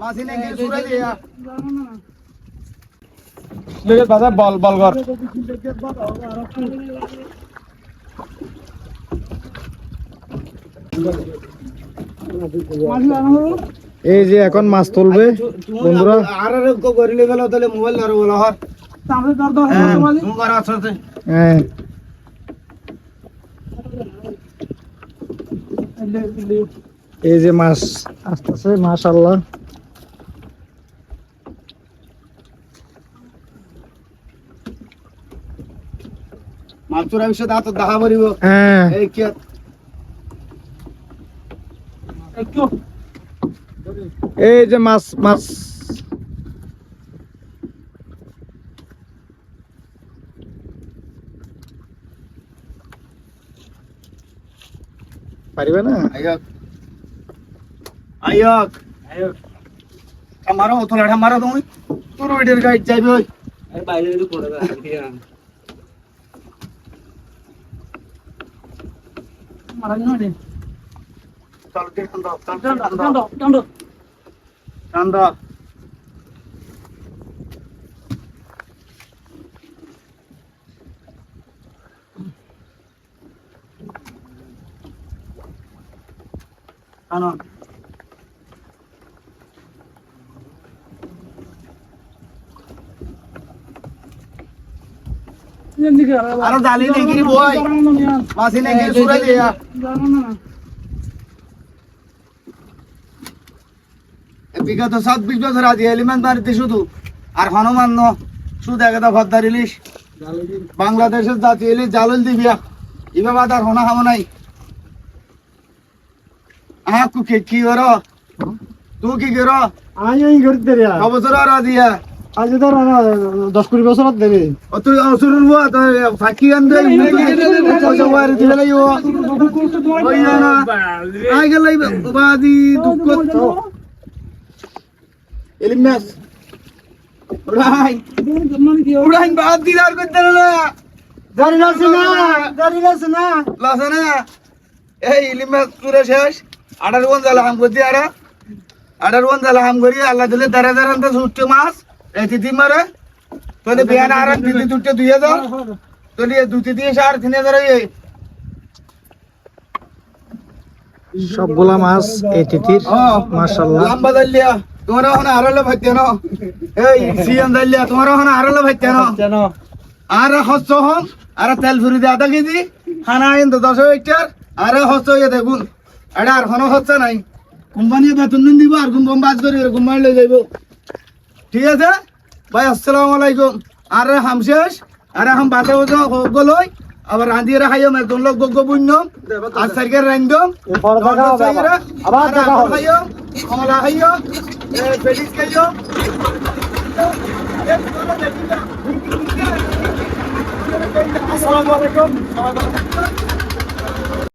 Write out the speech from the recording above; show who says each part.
Speaker 1: মাসিনে কি সুরে দিয়া।
Speaker 2: লেগে দাদা বল বল কর। এই যে এখন মাছ তুলবে বন্ধুরা।
Speaker 1: আর করিলে গেল তাহলে মোবাইল ধরে বলা তুমি কর আসতে
Speaker 2: হ্যাঁ। এই যে মাছ আসতেছে মাশাল্লাহ।
Speaker 1: মাছুরা বিষয় দাঁত দেখা পড়িব
Speaker 2: হ্যাঁ।
Speaker 1: এই কি?
Speaker 2: এই যে মাছ মাছ। পারিবে না?
Speaker 1: আয়ক। আয়ক। আয়ক আমারও তো লড়া মারা তুমি। তোর ভিডিওর গাইড যাইবে। ওই চল দেখুন দাও চল টান দাও টানো আরও জালি নেগিরি বই মাসি নেগিরি সুরে দিয়া। বিগত সাত বিশ বছর এলিমেন্ট শুধু আর হনুমান ন শুধু একটা ভদ্দার ইলিশ। বাংলাদেশের জাতি ইলিশ জালুল দিবিয়া ইবা আর হনা হামো নাই। আহ কু কর? তুই কি কর?
Speaker 2: এই করতে রে
Speaker 1: অবসর আর দিয়া।
Speaker 2: আজ ধর দশ কুড়ি বছর দেবে
Speaker 1: ও তুই অসুর হব তো ফাঁকি আনবে পয়সা বাড়ি দিবে লাগিব ওই না। আই গেলাই বাদি দুঃখ এলিমেন্ট উড়াই উড়াই বাদ দিলার করতে না।
Speaker 2: দাঁড়িয়ে না দাঁড়িয়ে আছে না।
Speaker 1: লাসে না। এই ইলিমেন্ট পুরো শেষ। জ্বালা হাম করছি আরে আঠারো বন জ্বালা হাম করি আল্লাহ দিলে দাঁড়া দাঁড়ান ছুটছে মাছ। এই তিথি মারে। তোদের বিয়ান আর তোর দুটি দিয়ে তিন হাজার এই
Speaker 2: সবগুলা মাছ এই
Speaker 1: লম্বা দাল্লিয়া তোমার ওখানে আরলে ভাইতে ন এই সিএম দাল্লিয়া তোমার ওখানে আরলে ভাইতে ন আর হস্ত হন আর তেল ফুরি দিয়ে আধা কেজি। খানা কিন্তু দশ হাজার আর হস্ত হয়ে দেখুন। এটা আর কোনো হচ্ছে নাই। কোম্পানি বেতন দিন দিব আর কোম্পানি বাজ করি কোম্পানি লয়ে যাইব। ঠিক আছে? ভাই আসসালামু আলাইকুম। আর হাম শেষ? আর হাম বাজা গলই আবার রাঁধিয়ে খাইও একজন লোক গগ্গ বুন্য আর সাইকেল। কমলা পেটিস আসসালামু আলাইকুম।